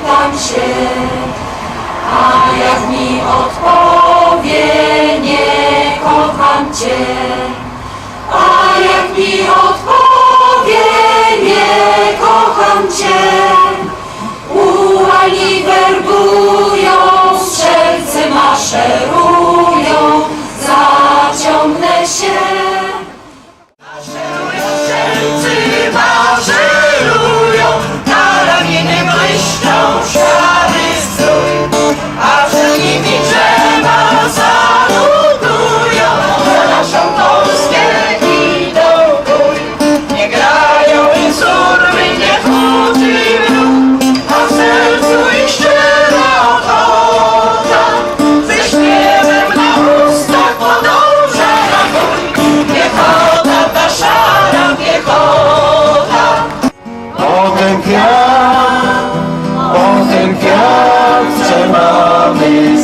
kocham cię. A jak mi odpowie, nie kocham cię. A jak mi odpowie,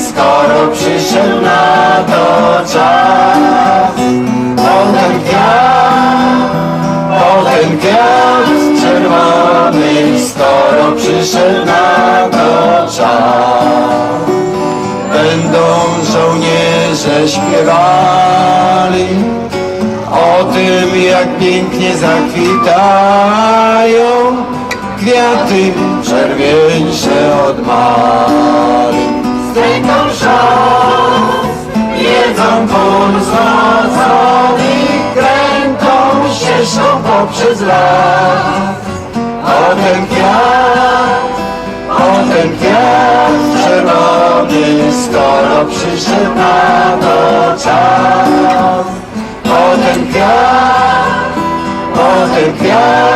skoro przyszedł na to czas. Potem kwiat, potem kwiat trzymamy, skoro przyszedł na to czas. Będą żołnierze śpiewali o tym, jak pięknie zakwitają kwiaty czerwieńsze od malin. Stryką szans, jedzą pól złocony, krętą ścieżką poprzez las. Potem kwiat, potem kwiat czerwony, skoro przyszedł na to czas. Kwiat, potem kwiat czerwony, skoro przyszedł